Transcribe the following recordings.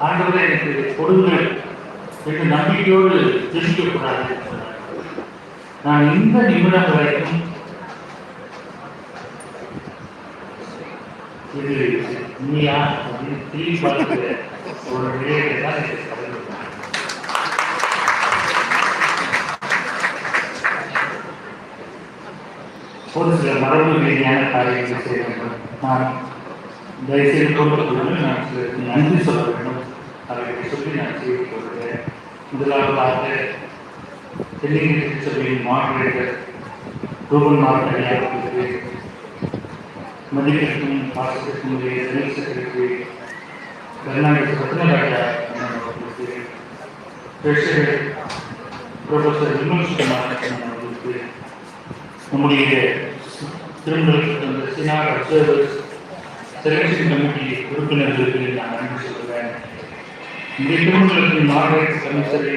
ஆண்டவரே எனக்கு கொடுங்கள் என்று நம்பிக்கையோடு ஜெபிக்கக்கூடாது நான் இந்த நிமிடம் வரைக்கும் இது நீயா அப்படின்னு திரும்பி பார்க்கிற ஒரு நிலையை தான் ஒரு சில மரபு ரீதியான காரியங்கள் செய்ய வேண்டும். நான் தயவுசெய்து குடும்பத்துடன் நான் சிலருக்கு நன்றி சொல்ல வேண்டும் அவர்களை சொல்லி நான் செய்து கொள்கிறேன் முதலாவதாக தென்னிந்திய சபையின் மாடரேட்டர் ரூபன் மாவட்ட அவர்களுக்கு மதிப்பிற்கும் பாசத்திற்கும் உரிய துணை செக்ரட்டரி கருணாநிதி ரத்னராஜா அவர்களுக்கு ட்ரெஷரர் ப்ரொஃபசர் விமல் சுகுமார் அவர்களுக்கு நம்முடைய திருமணத்துக்கு அந்த சினார் அப்சர்வர்ஸ் செலெக்ஷன் கமிட்டி உறுப்பினர்களுக்கு நான் நன்றி சொல்கிறேன் இந்த திருமணத்தின் மாநில கமிஷனரை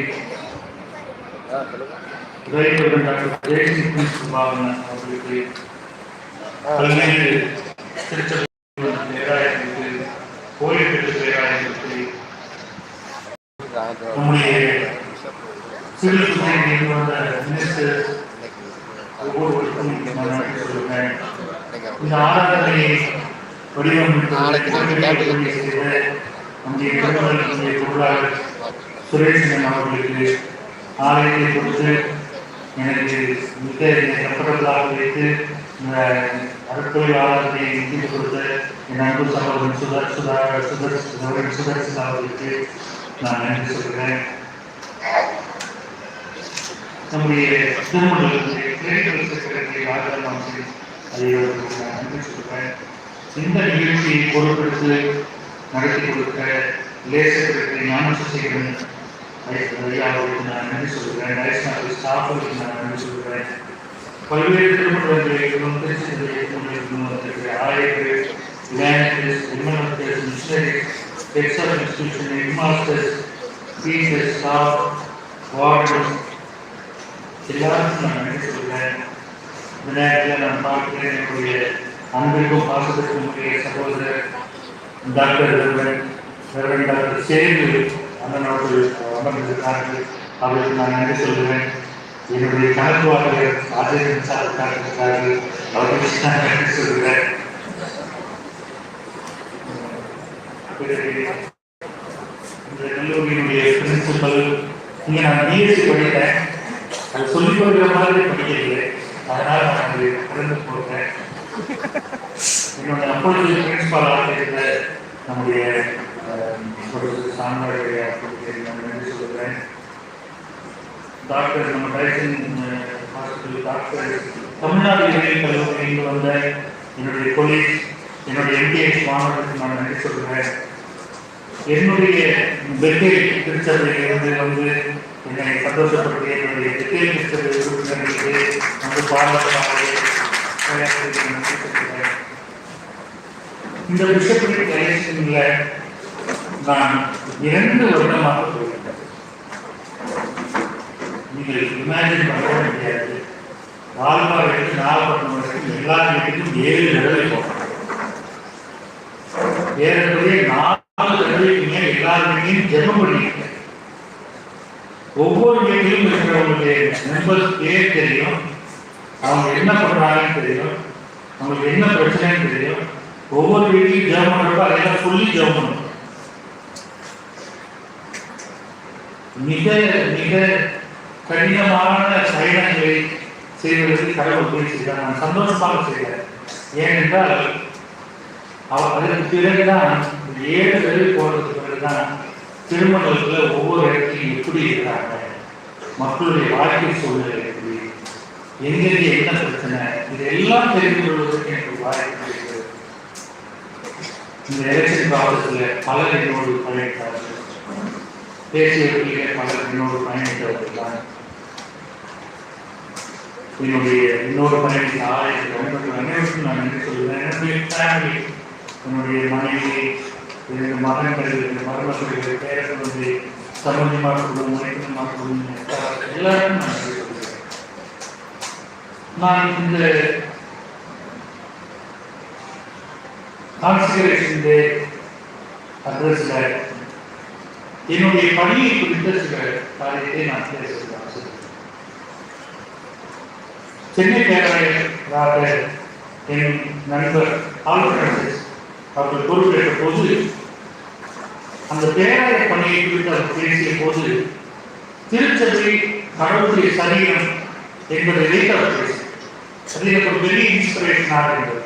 உதவியுடன் டாக்டர் ஜெயசிங் சுபாவன் அவர்களுக்கு பல்வேறு திருச்சபை பேராயர்களுக்கு கோயில் பெற்ற நம்முடைய சிவில் சொசைட்டியில் வந்த மினிஸ்டர் ஒவ்வொருவருக்கும் நன்றி சொல்கிறேன் இந்த ஆராதனையை நாளைக்கு நம்முடைய திருமணத்தினுடைய பொருளாளர் சுரேஷன் அவர்களுக்கு ஆலயத்தை கொடுத்து எனக்கு மிக கப்படங்களாக வைத்து இந்த அருட்தொழிலாளர்களை நிதி கொடுத்த என் அன்பு சகோதரன் சுதர் சுதா சுதர் சுதர் சுதர்சன் அவர்களுக்கு நான் நன்றி சொல்கிறேன். நம்முடைய சிங் ஐயருக்கு நான் நன்றி சொல்கிறேன். இந்த நிகழ்ச்சியை பொறுப்பெடுத்து நடத்தி கொடுத்த லேசத்திற்கு ஞானசேகரன் ஐயா அவருக்கு நான் நன்றி சொல்கிறேன். நேஷனல் ஸ்டாஃபுக்கு நான் நன்றி சொல்கிறேன். பல்வேறு திருமணங்களிலும் திருச்சியிலும் வந்திருக்கிற ஆயர்கள் லேண்டர்ஸ் விமனர்ஸ் missionaries excel institution headmasters teachers staff warders எல்லாருக்கும் நான் நன்றி சொல்கிறேன். இந்த நான் பார்க்கிறேன். என்னுடைய அன்பிற்கும் பாசத்திற்கும் உரிய சகோதரர் டாக்டர் ரெவரன் டாக்டர் சேர்ந்து அண்ணன் அவர்கள் அமர்ந்திருக்கிறார்கள் அவர்களுக்கு நான் நன்றி சொல்கிறேன் என்னுடைய கணக்கு வாரியர் ஆசிரியர் சார் உட்கார்ந்திருக்கிறார்கள் அவர்களுக்கு நான் நன்றி சொல்கிறேன் இந்த கல்லூரியினுடைய பிரின்சிபல் இங்கே நான் பிஎஸ்சி படித்தேன். அது சொல்லிக் கொடுக்குற மாதிரி படிக்கவில்லை. அதனால் நான் அது கடந்து போகிறேன். அப்பொழுது பிரின்சிபாலாக இருந்த நம்முடைய சாமியாருடைய நான் சொல்கிறேன். டாக்டர் நம்ம டைசன் ஹாஸ்பிட்டல் டாக்டர் தமிழ்நாடு இளைஞர் கல்லூரி வந்த என்னுடைய கொலீக் என்னுடைய எம்பிஎஸ் மாணவர்களுக்கு நான் நன்றி சொல்கிறேன். என்னுடைய பெத்தேல் திருச்சபையிலிருந்து வந்து என்னை சந்தோஷப்படுத்திய என்னுடைய பெத்தேல் திருச்சபை உறுப்பினர்களுக்கு வந்து நன்றி சொல்கிறேன். இந்த பிஷப்பின் கலேஷன்ல நான் இரண்டு வருடமாக போயிருந்தேன். நீங்கள் இமேஜின் பண்ண முடியாது. வால்பாறை எடுத்து நாகப்பட்டினம் வரைக்கும் எல்லா வீட்டுக்கும் ஏழு தடவை போனோம் ஏறக்குறைய நாலு தடவைக்கு எல்லா வீட்லையும் ஜெபம் பண்ணியிருக்கேன் ஒவ்வொரு வீட்டிலும் இருக்கிறவங்களுடைய மெம்பர்ஸ் பேர் தெரியும். அவங்க என்ன பண்றாங்கன்னு தெரியும். அவங்களுக்கு என்ன பிரச்சனைன்னு தெரியும். ஒவ்வொரு வீட்லையும் ஜெபம் பண்றப்ப அதெல்லாம் ஃபுல்லி ஜெபம் பண்ணும் மிக மிக கடினமான பயணங்களை செய்வதற்கு கடவுள் போய் நான் சந்தோஷமாக செய்கிறேன். ஏனென்றால் அவர் அதற்கு பிறகுதான் ஏழு பேர் போறதுக்கு பிறகுதான் திருமணத்துல ஒவ்வொரு இடத்துலையும் எப்படி இருக்காங்க மக்களுடைய வாழ்க்கை சூழ்நிலை எப்படி? எங்கெங்கே என்ன பிரச்சனை? இதெல்லாம் தெரிந்து கொள்வதற்கு எனக்கு வாய்ப்பு இந்த எலெக்ஷன் ப்ராசஸில் பலர் என்னோடு பயணித்தார்கள் தேசியத்திலே பலர் என்னோடு பயணித்தவர்கள் தான் என்னுடைய இன்னொரு பயணித்த ஆலயத்தில் நண்பர்கள் அனைவருக்கும் நான் நன்றி சொல்லுவேன் என்னுடைய ஃபேமிலி என்னுடைய மனைவி என்னுடைய மகன்கள் என்னுடைய மருமக்கள் பேரன் வந்து சம்பந்தியமாக குடும்பம் முனைக்கமாக குடும்பம் எல்லாரும் நான் நன்றி சொல்கிறேன். நான் இந்த கான்சிகரேஷன் டே அட்ரஸில் என்னுடைய பணியை குறித்த சில காரியத்தை நான் பேசுகிறேன் சென்னை பேரவையாக என் நண்பர் ஆல்ஃபிரன்சிஸ் அவர்கள் பொறுப்பேற்ற போது அந்த பேராய பணியை குறித்து அவர் பேசிய போது திருச்சபை கடவுளுடைய சரீரம் என்பதை வைத்து அவர் பேசினார். அது எனக்கு ஒரு பெரிய இன்ஸ்பிரேஷனாக இருந்தது.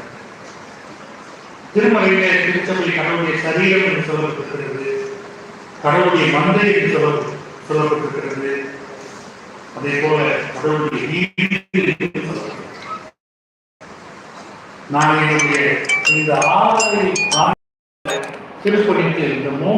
திருமலையிலே திருச்சபை கடவுளுடைய சரீரம் என்று சொல்லப்பட்டிருக்கிறது. கடவுளுடைய மந்தை என்று சொல்ல சொல்லப்பட்டிருக்கிறது. அதே போல கடவுளுடைய வீடு நான் என்னுடைய இந்த ஆறு திருப்பணிக்கு இந்த மூன்று